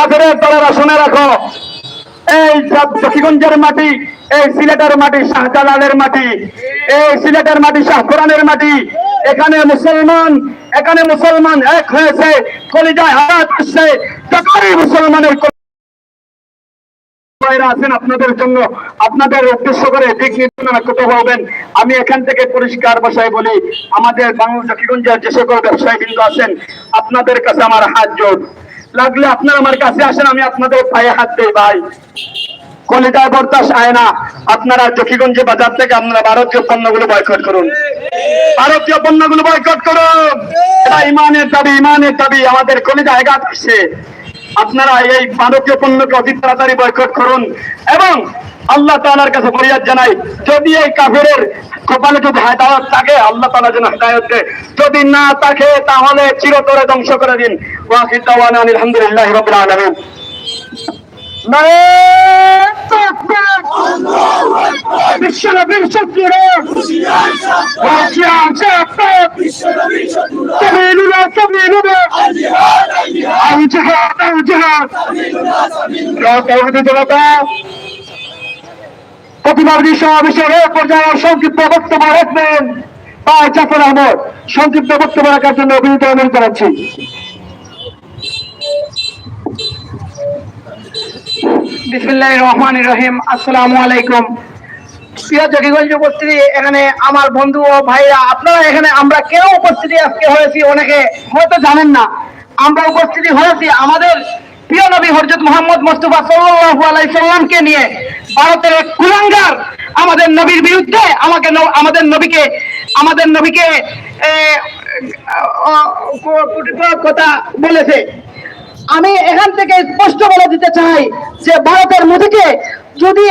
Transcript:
কাফেরের দলেরা শুনে রাখো। এই জকিগঞ্জের মাটি, এই সিলেটের মাটি, শাহজালালের মাটি, এই সিলেটের মাটি শাহপুরানের মাটি। এখানে মুসলমান এখানে মুসলমান এক হয়েছে, কলিজায় হাত আসছে মুসলমানের আছেন আপনাদের জন্য, আপনাদের উদ্দেশ্য করে দিক নির্দেশনা করতে বলবেন আমি এখান থেকে পরিষ্কার ভাষায় বলি, আমাদের বাংলা জকিগঞ্জের যে সকল ব্যবসায়ী বিন্দু আছেন, আপনাদের কাছে আমার হাত জোর লাগলে আপনারা আমার কাছে আসেন, আমি আপনাদের পায়ে হাত দেই ভাই কলিতায় বরদাস আয় না। আপনারা জকিগঞ্জে বাজার থেকে আপনারা ভারতীয় পণ্যগুলো বয়কট করুন। ভারতীয় পণ্যগুলো বয়কট করুন। ইমানের দাবি ইমানের দাবি। আমাদের কলিটায় এগাত আসছে আপনারা এই ভারতীয় পণ্যকে অতি তাড়াতাড়ি বয়কট করুন এবং আল্লাহ তালার কাছে ফরিয়াদ জানাই, যদি এই কাফেরের কপালে যদি হেদায়ত থাকে, আল্লাহ তাআলা যেন হেদায়ত দেয়। যদি না থাকে, তাহলে চিরতরে ধ্বংস করে দিন। দাওয়ানা আলহামদুলিল্লাহ রাব্বিল আলামিন। বিশ্বনবীর শত্রুরা সংক্ষিপ্ত বক্তব্য রাখার জন্য অভিনীত অনুরোধ রহমান রহিম। আসসালামু আলাইকুম। উপস্থিতি, এখানে আমার বন্ধু ও ভাইরা, আপনারা এখানে আমরা কেউ উপস্থিতি? আজকে হয়েছি অনেকে হয়তো জানেন না। আমরা উপস্থিতি হয়েছি আমাদের প্রিয় নবী হরজত মোহাম্মদ মোস্তফা সাল্লাল্লাহু আলাইহি সাল্লামকে নিয়ে। ভারতের এক কুলাঙ্গার আমাদের নবীর বিরুদ্ধে আমাকে আমাদের নবীকে আমাদের নবীকে কথা বলেছে। আমি এখান থেকে স্পষ্ট বলে দিতে চাই যে ভারতের মোদীকে যদি